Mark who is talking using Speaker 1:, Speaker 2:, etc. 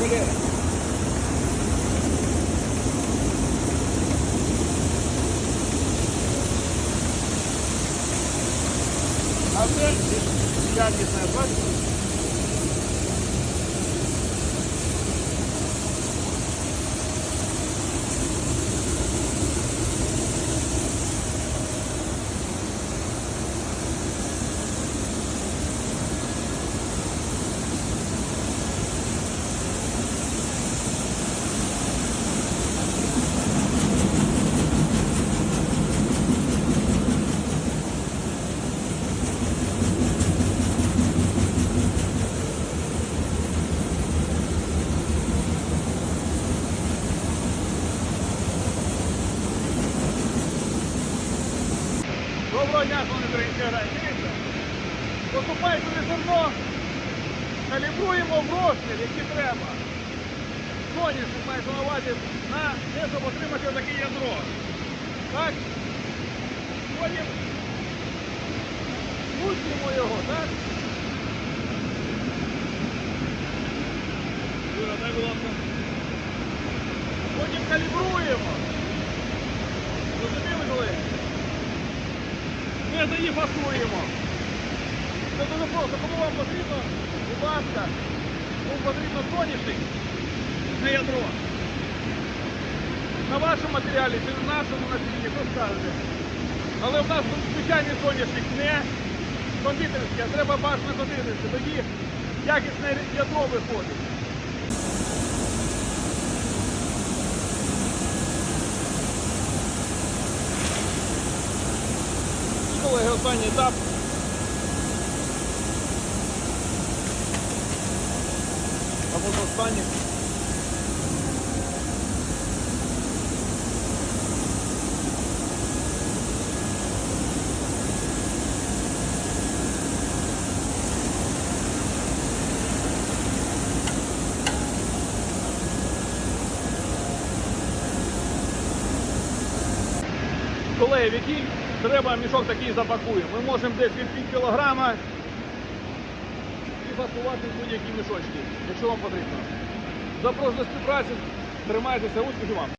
Speaker 1: böyle Hazır bir yer var. Доброго дня, шановні українські грані. Дивіться, поступає сюди зерно, калібруємо в розмір, який треба. Соняшник мається на увазі на те, щоб отримати таке ядро. Так? Потім пустимо його, так? Потім калібруємо. Розуміли, колеги? Ми за її фасуємо. Це дуже просто. Кому вам потрібно, будь ласка, кому потрібно соняшник на ядро. На вашому матеріалі чи на нашому насінні, хто скаже. Але в нас звичайний соняшник не кондитерський, а треба бажано кондитерський. Тоді якісне ядро виходить. Колеги, останній етап. Або ж останній. Колеги, в який треба мішок такий запакуємо. Ми можемо десь від пів кілограма і пакувати будь-які мішочки, якщо вам потрібно. Запрошую до співпраці, тримайтеся, успіхів вам!